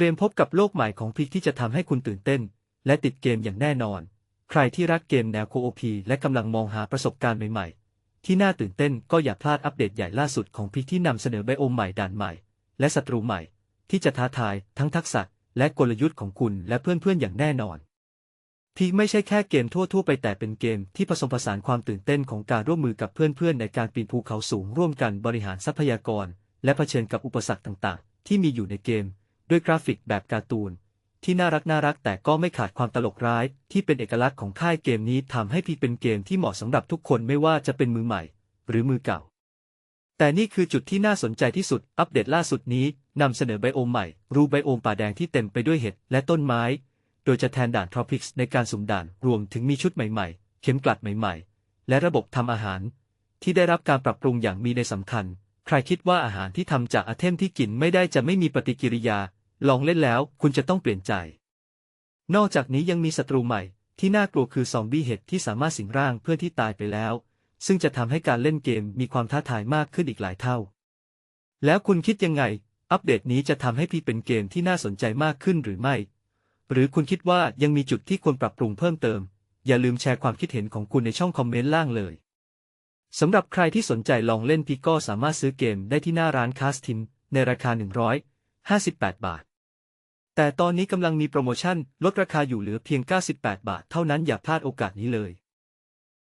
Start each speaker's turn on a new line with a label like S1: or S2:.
S1: เตรียมพบกับโลกใหม่ของพริกที่จะทำให้คุณตื่นเต้น และติดเกมอย่างแน่นอน ใครที่รักเกมแนวโคโอพีและกำลังมองหาประสบการณ์ใหม่ๆ ที่น่าตื่นเต้นก็อย่าพลาดอัปเดตใหญ่ล่าสุดของพริกที่นำเสนอไบโอมใหม่ด่านใหม่ และศัตรูใหม่ ที่จะท้าทายทั้งทักษะและกลยุทธ์ของคุณและเพื่อนๆอย่างแน่นอนพีคไม่ใช่แค่เกมทั่วๆไปแต่เป็นเกมที่ผสมผสานความตื่นเต้นของการร่วมมือกับเพื่อนๆ ในการปีนภูเขาสูงร่วมกันบริหารทรัพยากร และเผชิญกับอุปสรรคต่างๆ ที่มีอยู่ในเกม ด้วยกราฟิกแบบการ์ตูน ที่น่ารักน่ารักแต่ก็ไม่ขาดความตลกร้าย ที่เป็นเอกลักษณ์ของค่ายเกมนี้ทำให้พีเป็นเกมที่เหมาะสำหรับทุกคนไม่ว่าจะเป็นมือใหม่ หรือมือเก่า แต่นี่คือจุดที่น่าสนใจที่สุด อัปเดตล่าสุดนี้นำเสนอไบโอมใหม่ รูไบโอมป่าแดงที่เต็มไปด้วยเห็ดและต้นไม้ โดยจะแทนด่านทรอปิกส์ในการสุ่มด่านรวมถึงมีชุดใหม่ๆ เข็มกลัดใหม่ๆ และระบบทำอาหาร ที่ได้รับการปรับปรุงอย่างมีในสำคัญ ใครคิดว่าอาหารที่ทำจากอาเทมที่กินไม่ได้จะไม่มีปฏิกิริยา ลองเล่นแล้วคุณจะต้องเปลี่ยนใจ นอกจากนี้ยังมีศัตรูใหม่ ที่น่ากลัวคือซอมบี้เห็ดที่สามารถสิงร่างเพื่อนที่ตายไปแล้ว ซึ่งจะทำให้การเล่นเกมมีความท้าทายมากขึ้นอีกหลายเท่า แล้วคุณคิดยังไง อัปเดตนี้จะทำให้พี่เป็นเกมที่น่าสนใจมากขึ้นหรือไม่ หรือคุณคิดว่ายังมีจุดที่ควรปรับปรุงเพิ่มเติม อย่าลืมแชร์ความคิดเห็นของคุณในช่องคอมเมนต์ล่างเลยสำหรับใครที่สนใจลองเล่นพีก็สามารถซื้อเกมได้ที่หน้าร้านคาสทินในราคา 158 บาท แต่ตอนนี้กำลังมีโปรโมชั่นลดราคาอยู่เหลือเพียง 98 บาท เท่านั้นอย่าพลาดโอกาสนี้เลย